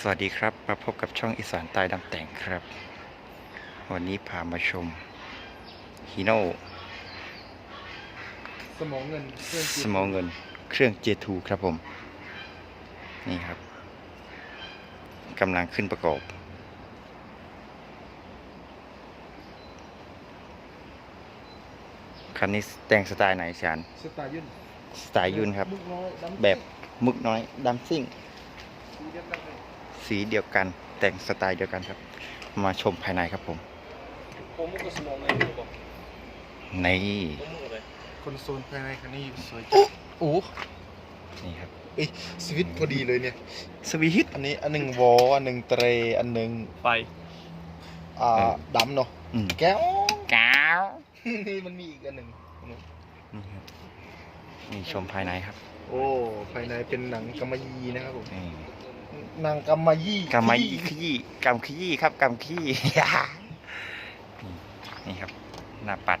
สวัสดีครับ มาพบกับช่องอีสานใต้ดำแต่งครับ วันนี้พามาชมฮีโน่สมองเงินเครื่องสมองเงินเครื่อง J2 ครับผม นี่ครับกำลังขึ้นประกอบ คันนี้แต่งสไตล์ไหนชานสไตล์ยุ่นสไตล์ยุนครับมุกน้อยดำแบบมึกน้อยดัมซิ่งสี เดียวกันเลยสีเดียวกันแต่งสไตล์เดียวกันครับ มาชมภายในครับผมผมมุกก็สมองเลยมุกบอกนี่ผมมุกเลยคอนโซลภายในคันนี้สวยจังโอ้นี่ครับเอ้ยสวิตช์พอดีเลยเนี่ยสวีทอันนี้อันหนึ่งวอลอันหนึ่งเตรอันหนึ่งไฟอ่าเออดำเนาะอืมแก้วก้าวนี่มันมีอีกอันหนึ่งนี่ครับนี่ชมภายในครับ โอ้ภายในเป็นหนังกำมะหยี่นะครับผม นี่หนังกำมะหยี่กำมะยี่ขยี้กำขยี้ครับกำขยี้นี่นี่ครับ หน้าปัด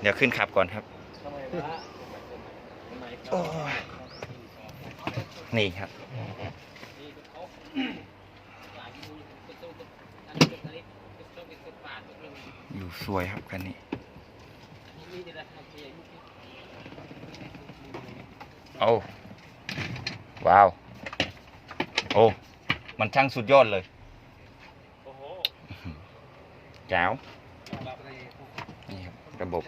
เดี๋ยวขึ้นขับก่อนครับทำไมวะทำไมโอ้ยนี่ครับอยู่สวยครับคันนี้โอ้ ว้าว โอ้ มันช่างสุดยอดเลยโอ้โหแจ๋วนี่ครับระบบ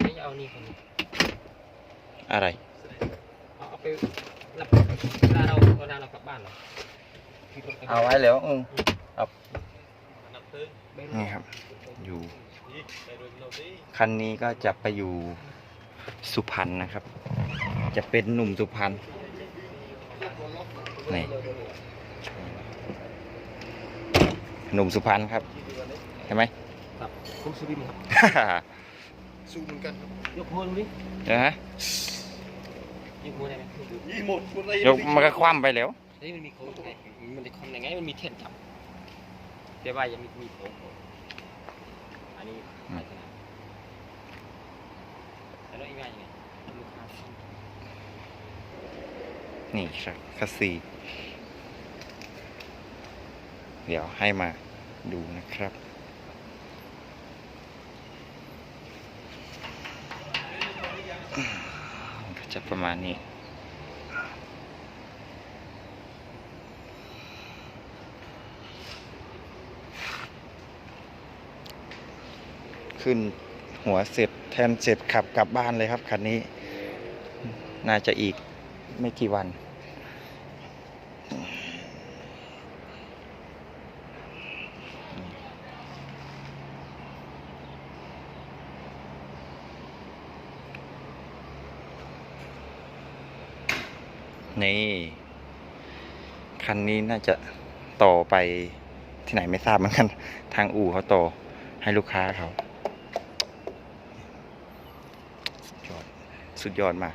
ไม่เอานี่คนนี้อะไรเอาไปเวลาเราเวลาเรากลับบ้านเหรอเอาไว้แล้วอืมนับนี่ครับ อยู่ คันนี้ก็จะไปอยู่ สุพรรณนะครับ จะเป็นหนุ่มสุพรรณนี่หนุ่มสุพรรณครับใช่ไหมครับผมสุรินทร์ครับสู้เหมือนกันครับยกมือดูดิเดี๋ยวฮะยกมือได้ไหมยี่หมดหมดเลยยกมันก็คว่ำไปแล้วเฮ้ยมันมีโค้งไงมันจะคำยังไงมันมีเทียนจับเดี๋ยวว่ายังมีมีโค้งอันนี้ไม่ขนาด แล้วอีกว่ายังไงลูกค้านี่ครับคัสซีเดี๋ยวให้มาดูนะครับ ก็จะประมาณนี้ขึ้นหัวเสร็จ ทนเสร็จขับกลับบ้านเลยครับคันนี้ น่าจะอีกไม่กี่วัน นี่คันนี้น่าจะต่อไปที่ไหนไม่ทราบเหมือนกัน ทางอู่เขาต่อให้ลูกค้าเขา สุดยอด สุดยอดมาก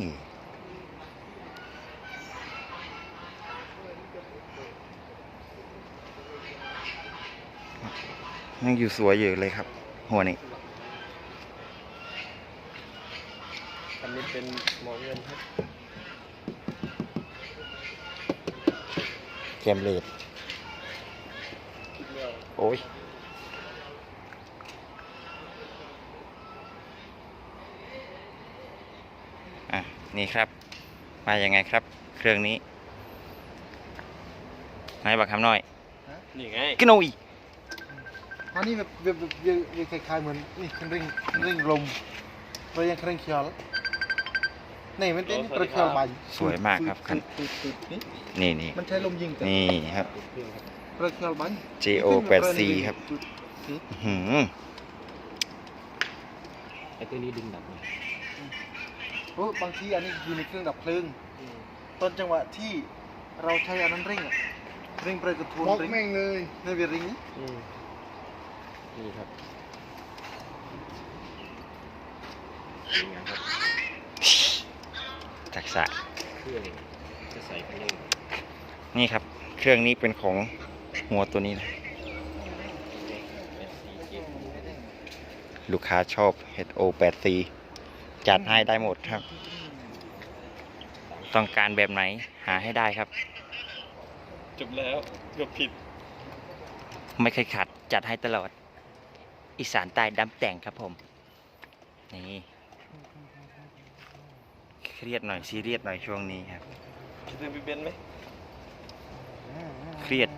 นี่ยังอยู่สวยอยู่เลยครับ หัวนี้ อันนี้ เป็นหมอเงินครับแกมเลดโอ้ยอะ นี่ครับ มายังไงครับ เครื่องนี้ไหนบักคำน้อย นี่ไงกินโนอีอันนี้แบบแบบแบบแบบแบบคล้ายๆเหมือนนี่คันเร่งคันเร่งลมเรายังคันเร่งเขียวแล้ว นี่มันเป็นประเคียวใบสวยมากครับคันตึ๊ดตึ๊ดนี่นี่นี่มันใช้ลมยิงแต่นี่ครับประเคียวใบ JO 8 C ครับอื้อหือไอตัวนี้ดึงดับเลยโอ้บางทีอันนี้อยู่ในเครื่องดับเพลิงตอนจังหวะที่เราใช้อันนั้นเร่งอะเร่งประกระทวนบอกเร่งแม่งเลยในเวริงนี้อืมนี่ครับนี่ไงครับ ทักษะเครื่องจะใส่คันเร่งนี่ครับ เครื่องนี้เป็นของหัวตัวนี้นะลูกค้าชอบ HO 8C จัดให้ได้หมดครับ ต้องการแบบไหนหาให้ได้ครับ จบแล้วเกือบผิด ไม่เคยขัดจัดให้ตลอด อีสานใต้ดำแต่งครับผม นี่ เครียดหน่อยซีเรียสหน่อยช่วงนี้ครับคิดถึงพี่เบนซ์ไหมเครียด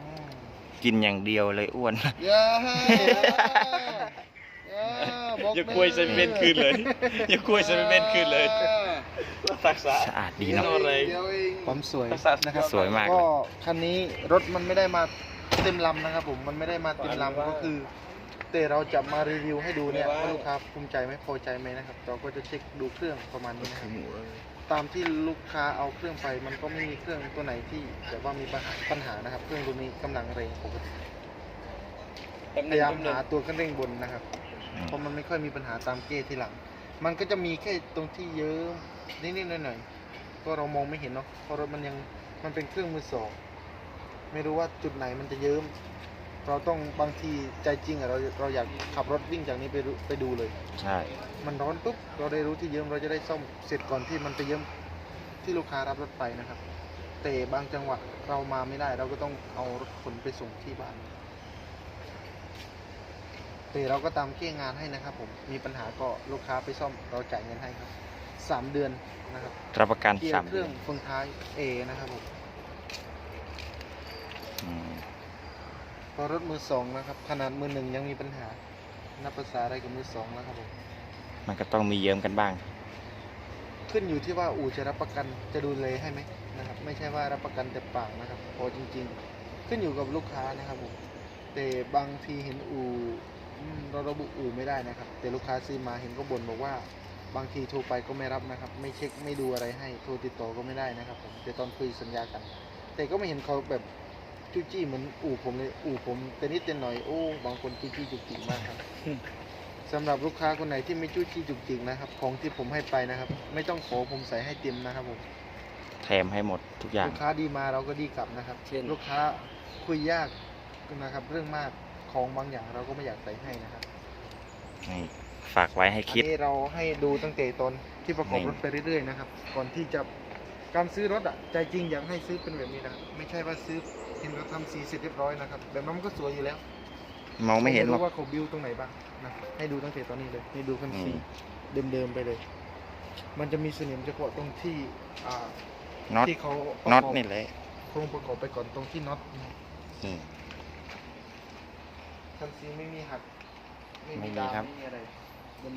กินอย่างเดียวเลยอ้วนอย่าให้อย่าบอกอย่ากล้วยใส่พี่เบนซ์คืนเลยอย่ากล้วยใส่พี่เบนซ์คืนเลยทักษะสะอาดดีเนาะอะไรเดี๋ยวเองความสวยทักษะนะครับสวยมากก็คันนี้รถมันไม่ได้มาเต็มลำนะครับผมมันไม่ได้มาเต็มลำก็คือแต่เราจะมารีวิวให้ดูเนี่ยว่าลูกค้าภูมิใจไหมพอใจไหมนะครับเราก็จะเช็คดูเครื่องประมาณนี้นะครับ ตามที่ลูกค้าเอาเครื่องไปมันก็ไม่มีเครื่องตัวไหนที่แบบว่ามีปัญหาปัญหานะครับ เครื่องตัวนี้กำลังแรงปกติพยายามหาตัวเครื่องเร่งบนนะครับ เพราะมันไม่ค่อยมีปัญหาตามเกจที่หลัง มันก็จะมีแค่ตรงที่เยิ้มนิดๆหน่อยๆก็เรามองไม่เห็นเนาะเพราะรถมันยังมันเป็นเครื่องมือสองไม่รู้ว่าจุดไหนมันจะเยิ้ม เราต้องบางทีใจจริงอะเราเราอยากขับรถวิ่งจากนี้ไปดูไปดูเลย ใช่ มันร้อนปุ๊บเราได้รู้ที่เยิ้มเราจะได้ซ่อมเสร็จก่อนที่มันไปเยิ้มที่ลูกค้ารับรถไปนะครับ แต่บางจังหวะเรามาไม่ได้ เราก็ต้องเอารถขนไปส่งที่บ้านแต่เราก็ตามเกี้ยงงานให้นะครับ ผมมีปัญหาก็ลูกค้าไปซ่อมเราจ่ายเงินให้ครับสามเดือนนะครับรับประกันเกียสามร์เคเดืรื่ออนงเฟืองท้าย A นะครับผม อืม พอรถมือสองนะครับ ขนาดมือหนึ่งยังมีปัญหา นับภาษาอะไรกับมือสองแล้วครับผม มันก็ต้องมีเยิ้มกันบ้าง ขึ้นอยู่ที่ว่าอู่จะรับประกันจะดูแลให้ไหมนะครับ ไม่ใช่ว่ารับประกันแต่ปากนะครับ พอจริง ๆ ขึ้นอยู่กับลูกค้านะครับผม แต่บางทีเห็นอู่อืมเราระบุอู่ไม่ได้นะครับ แต่ลูกค้าซื้อมาเห็นก็บ่นบอกว่า บางทีโทรไปก็ไม่รับนะครับ ไม่เช็คไม่ดูอะไรให้ โทรติดต่อก็ไม่ได้นะครับผม แต่ตอนคุยสัญญากัน แต่ก็ไม่เห็นเขาแบบ จู้จี้เหมือนอู่ผมเลยอู่ผมแต่นิดแต่หน่อยโอ้บางคนจู้จี้จุกจิกมากครับสำหรับลูกค้าคนไหนที่ไม่จู้จี้จุกจิกนะครับ ของที่ผมให้ไปนะครับ ไม่ต้องขอผมใส่ให้เต็มนะครับผมแถมให้หมดทุกอย่าง ลูกค้าดีมาเราก็ดีกลับนะครับเช่น ลูกค้าคุยยากนะครับ เรื่องมากของบางอย่างเราก็ไม่อยากใส่ให้นะครับนี่ฝากไว้ให้อันคิดนี้เราให้ดูตั้งแต่ตอนที่ประกอบนี่รถไปเรื่อยๆนะครับ ก่อนที่จะ การซื้อรถอะใจจริงอยากให้ซื้อเป็นแบบนี้นะครับไม่ใช่ว่าซื้อเห็นเขาทำสีเสร็จเรียบร้อยนะครับแบบนั้นมันก็สวยอยู่แล้วมองไม่เห็นหรอกรู้ว่าเขาบิวตรงไหนบ้างนะให้ดูตั้งแต่ตอนนี้เลยให้ดูคันนี่สีเดิมๆไปเลย มันจะมีสนิมเฉพาะตรงที่อ่าน็อตที่เขาประกบน็อตนี่แหละโครงประกอบไปก่อนตรงที่น็อตนี่คันซีไม่มีหักไม่ไม่มีมีดามครับไม่มีอะไร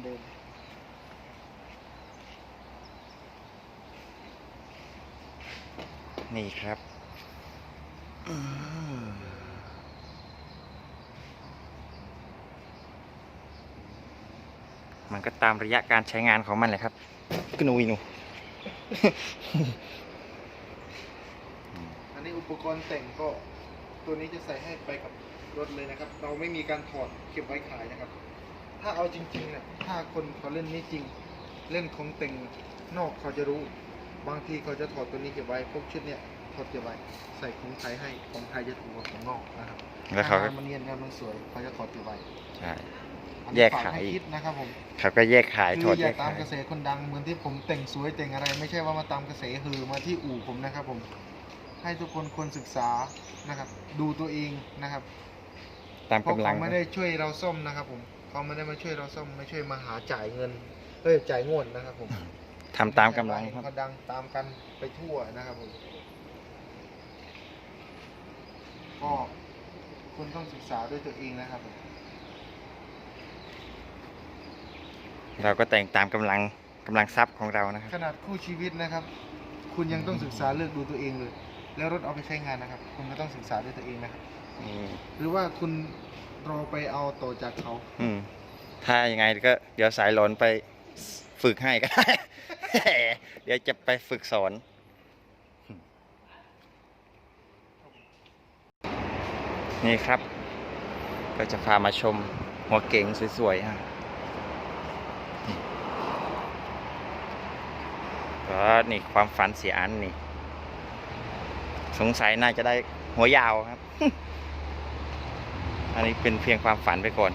เดิม นี่ครับมันก็ตามระยะการใช้งานของมันแหละครับกนูยหนูอันนี้อุปกรณ์แต่งก็ตัวนี้จะใส่ให้ไปกับรถเลยนะครับ เราไม่มีการถอดเก็บไว้ขายนะครับ ถ้าเอาจริงๆเนี่ยถ้าคนเขาเล่นนี่จริง เล่นของแต่งนอกเขาจะรู้ บางทีเขาจะถอดตัวนี้เก็บไว้พวกชุดเนี่ยถอดเก็บไว้ใส่ของไทยให้ของไทยจะถูกกว่าของนอกนะครับแล้วเขาก็งานมันเนียนงานมันสวยเขาจะถอดเก็บไว้ใช่ อันนี้แยกฝขายให้คิดนะครับผม เขาก็แยกขายถคืออดอแยย่ากตาขามยกระแสคนดังเหมือนที่ผมแต่งสวยแต่งอะไร ไม่ใช่ว่ามาตามกระแสฮือมาที่อู่ผมนะครับผม ให้ทุกคนควรศึกษานะครับ ดูตัวเองนะครับตามเพราะกำลังเขาไม่ได้ช่วยเราซ่อมนะครับผมเขาไม่ได้มาช่วยเราซ่อมไม่ช่วยมาหาจ่ายเงินเอ้ยจ่ายงวดนะครับผม ทำตามกำลังครับเขาดังตามกันไปทั่วนะครับผมก็คุณต้องศึกษาด้วยตัวเองนะครับผมเราก็แต่งตามกำลังกำลังทรัพย์ของเรานะครับ ขนาดคู่ชีวิตนะครับ คุณยังต้องศึกษาเลือกดูตัวเองเลย แล้วรถเอาไปใช้งานนะครับ คุณก็ต้องศึกษาด้วยตัวเองนะครับนี่หรือว่าคุณรอไปเอาต่อจากเขาอืมถ้ายังไงก็เดี๋ยวสายหลอนไป ฝึกให้ก็ได้เดี๋ยวจะไปฝึกสอน นี่ครับ ก็จะพามาชมหัวเก๋งสวยๆฮะก็นี่ความฝันเสียอันนี่ สงสัยน่าจะได้หัวยาวครับ อันนี้เป็นเพียงความฝันไปก่อน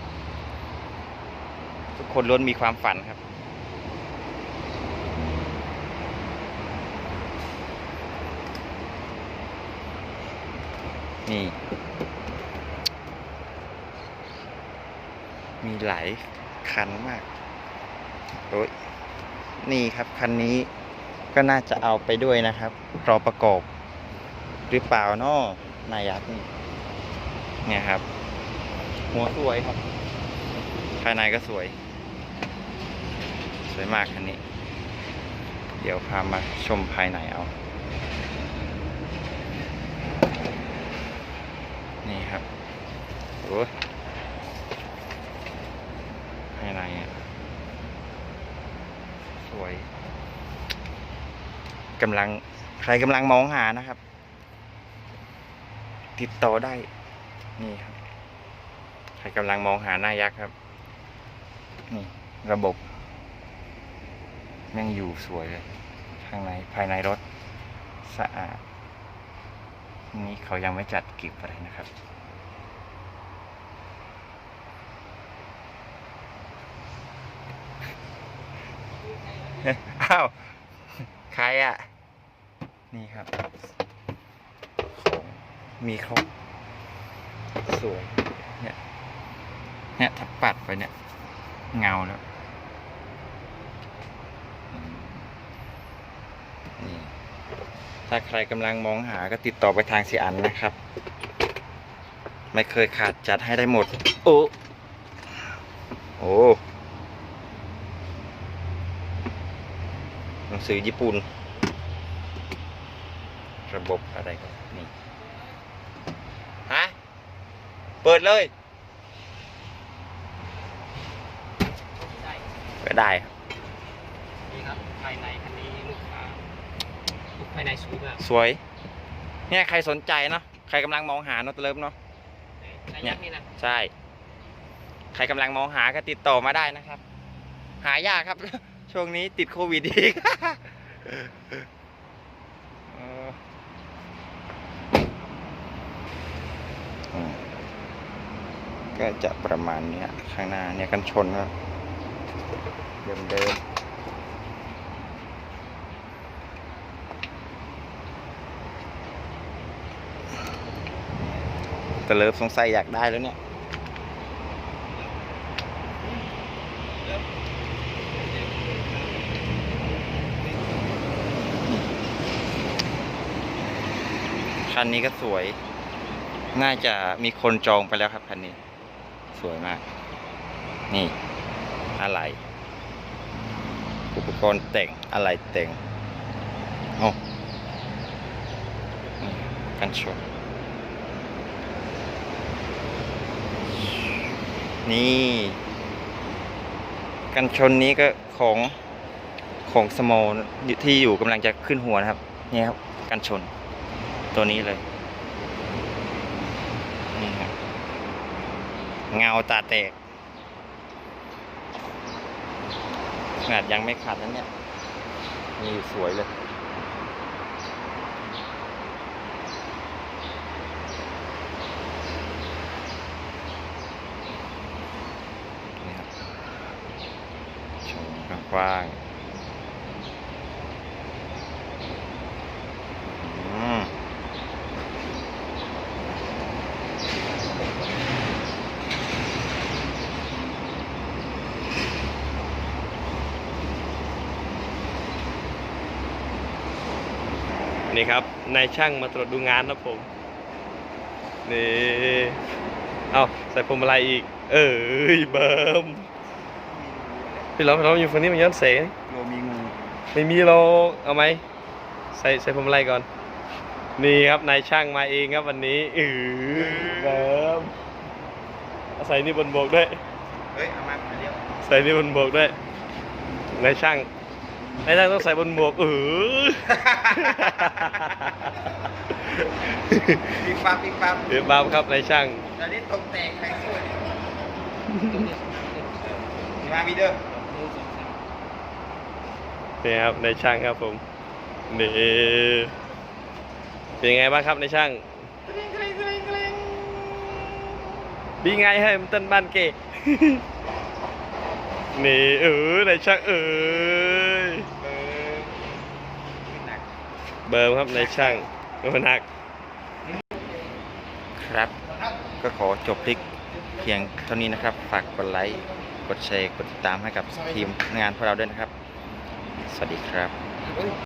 ทุกคนล้วนมีความฝันครับ นี่ มีหลายคันมากโอ้ยนี่ครับ คันนี้ก็น่าจะเอาไปด้วยนะครับ รอประกอบ หรือเปล่านาะนายักษ์นี่เนี่ยครับ หัวสวยครับ ภายในก็สวย สวยมากคันนี้ เดี๋ยวพามาชมภายในเอา นี่ครับโอ้ภายในอะสวยกำลังใครกำลังมองหานะครับ ติดต่อได้ นี่ครับ ใครกำลังมองหาหน้ายักษ์ครับ นี่ระบบยังอยู่สวยเลย ข้างในภายในรถสะอาด นี่เขายังไม่จัดกิบอะไรนะครับ อ้าว ใครอะ นี่ครับของมีครบสวย เนี่ย เนี่ยถ้าปัดไปเนี่ย เงาแล้วอืมนี่ ถ้าใครกำลังมองหาก็ติดต่อไปทางสีอันนะครับ ไม่เคยขาดจัดให้ได้หมด โอ้โอ้หนังสือญี่ปุ่น ระบบอะไรก็นี่ฮะ เปิดเลยได้ก็ได้ครับ นี่ครับภายในคันนี้ลูกค้า ภายในสวยมากสวย เนี่ยใครสนใจเนาะใครกำลังมองหาเนาะตะเลิฟเนาะนายักษ์นี่นะใช่ ใครกำลังมองหาก็ติดต่อมาได้นะครับ หายากครับ ช่วงนี้ติดโควิดอีก เอออืมก็จะประมาณเนี้ย ข้างหน้าเนี่ยกันชนครับเดิมเดิมๆ เลิฟสงสัยอยากได้แล้วเนี่ยคันนี้ก็สวย น่าจะมีคนจองไปแล้วครับคันนี้ สวยมาก นี่ อะไร อุปกรณ์แต่ง อะไรแต่ง โอ้กันชน นี่ กันชนนี้ก็ของของสมอลที่อยู่กำลังจะขึ้นหัวนะครับ นี่ครับ กันชน ตัวนี้เลยนี่ครับเงาตาแตกขนาดยังไม่ขาดนั้นเนี่ยนี่สวยเลย นี่ครับชม กว้างนี่ครับนายช่างมาตรวจดูงานนะผม นี่ เอาใส่พวงมาลัยอีก เอ้ยเบิร์ม พี่เราเราอยู่ฝั่งนี้มันย้อนแสงโยมีงูไม่มีเราเอาไหมใส่ใส่พวงมาลัยก่อน นี่ครับนายช่างมาเองครับวันนี้เออเบิร์มเอาใส่นี่บนโบกด้วยเฮ้ยเอามาเรียวใส่นี่บนโบกด้วยนายช่างนายช่างต้องใส่บนโบกเออปิ๊กปั๊บปิ๊กปั๊บเดี๋ยวบ้าครับนายช่างตอนนี้ตกแตกใครสวยมาบีเดอร์ห นึ่งสองสามนี่ครับในช่างครับผมนี่เป็นยังไงบ้างครับในช่างดีไงให้มันเต้นบ้านเกนี่เออในช่างเอ้ยเบิร์มครับในช่างโอ้หนัก ครับ ก็ขอจบคลิปเพียงเท่านี้นะครับ ฝากกดไลค์ กดแชร์ กดติดตามให้กับทีมงานพวกเราด้วยนะครับ สวัสดีครับ